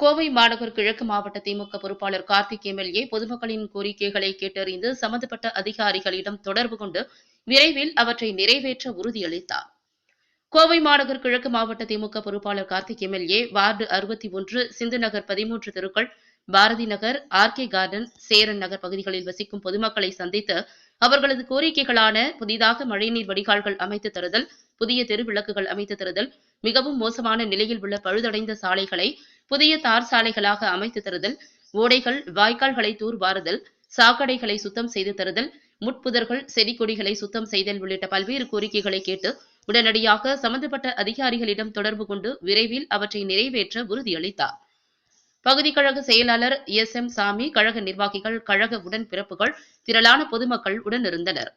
கோவை மாநகர் கிழக்கு மாவட்ட திமுக பொறுப்பாளர் கார்த்திக் எம்எல்ஏ பொதுமக்களின் கோரிக்கைகளை கேட்டறிந்து சம்பந்தப்பட்ட அதிகாரிகளிடம் தொடர்பு கொண்டு விரைவில் அவற்றை நிறைவேற்ற உறுதியளித்தார். கோவை மாநகர் கிழக்கு மாவட்ட திமுக பொறுப்பாளர் கார்த்திக் எம்எல்ஏ வார்டு அறுபத்தி ஒன்று சிந்து நகர் பதிமூன்று தெருக்கள் பாரதி நகர் ஆர்கே கார்டன் சேரன் நகர் பகுதிகளில் வசிக்கும் பொதுமக்களை சந்தித்து அவர்களது கோரிக்கைகளான புதிதாக மழைநீர் வடிகால்கள் அமைத்து தருதல் புதிய தெரு விளக்குகள் அமைத்து தருதல் மிகவும் மோசமான நிலையில் உள்ள பழுதடைந்த சாலைகளை புதிய தார் சாலைகளாக அமைத்து தருதல் ஓடைகள் வாய்க்கால்களை தூர்வாறுதல் சாக்கடைகளை சுத்தம் செய்து தருதல் முட்புதர்கள் செடி கொடிகளை சுத்தம் செய்தல் உள்ளிட்ட பல்வேறு கோரிக்கைகளை கேட்டு உடனடியாக சம்பந்தப்பட்ட அதிகாரிகளிடம் தொடர்பு கொண்டு விரைவில் அவற்றை நிறைவேற்ற உறுதியளித்தார். பகுதி கழக செயலாளர் எஸ் எம் சாமி கழக நிர்வாகிகள் கழக உடன்பிறப்புகள் திரளான பொதுமக்கள் உடனிருந்தனர்.